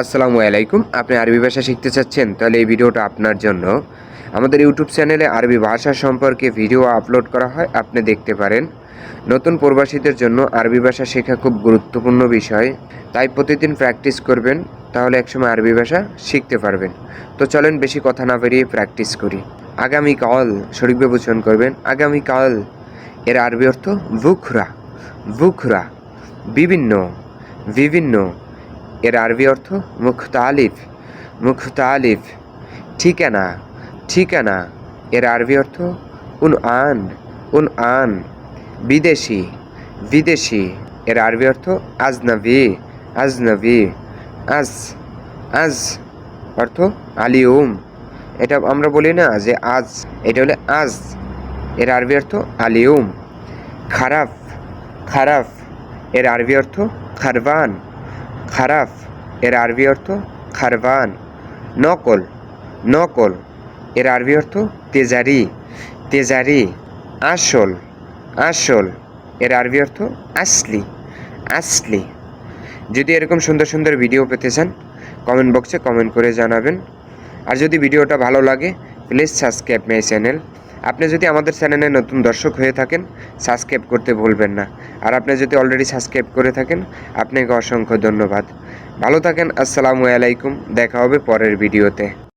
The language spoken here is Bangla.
আসসালামু আলাইকুম। আপনি আরবি ভাষা শিখতে চাচ্ছেন, তাহলে এই ভিডিওটা আপনার জন্য। আমাদের ইউটিউব চ্যানেলে আরবি ভাষা সম্পর্কে ভিডিও আপলোড করা হয়, আপনি দেখতে পারেন। নতুন প্রবাসীদের জন্য আরবি ভাষা শেখা খুব গুরুত্বপূর্ণ বিষয়। তাই প্রতিদিন প্র্যাকটিস করবেন, তাহলে একসময় আরবি ভাষা শিখতে পারবেন। তো চলেন বেশি কথা না বেরিয়ে প্র্যাকটিস করি। আগামীকাল সঠিকভাবে উচ্চারণ করবেন আগামীকাল এর আরবি অর্থ বুখরা বুখরা বিভিন্ন বিভিন্ন। এর আরবি অর্থ মুখতালিফ। মুখতালিফ। ঠিকানা। ঠিকানা। এর আরবি অর্থ উন আন উন আন বিদেশি। বিদেশি। এর আরবি অর্থ আজনবি। আজনবি। আজ। আজ অর্থ আলিউম। এটা আমরা বলি না যে আজ। এটা হলে আজ। এর আরবি অর্থ আলিউম। খারাপ খারাপ এর আরবি অর্থ খারবান। খারাপ এর আরবি অর্থ খারবান, নকল নকল, এর আরবি অর্থ তেজারি তেজারি, আসল আসল, এর আরবি অর্থ আসলি আসলি। যদি এরকম সুন্দর সুন্দর ভিডিও পেতে চান কমেন্ট বক্সে কমেন্ট করে জানাবেন। আর যদি ভিডিওটা ভালো লাগে প্লিজ সাবস্ক্রাইব মাই চ্যানেল আপনি যদি আমাদের চ্যানেলে নতুন দর্শক হয়ে থাকেন, সাবস্ক্রাইব করতে ভুলবেন না। আর আপনি যদি অলরেডি সাবস্ক্রাইব করে থাকেন, আপনাকে অসংখ্য ধন্যবাদ। ভালো থাকেন, আসসালামু আলাইকুম, দেখা হবে পরের ভিডিওতে।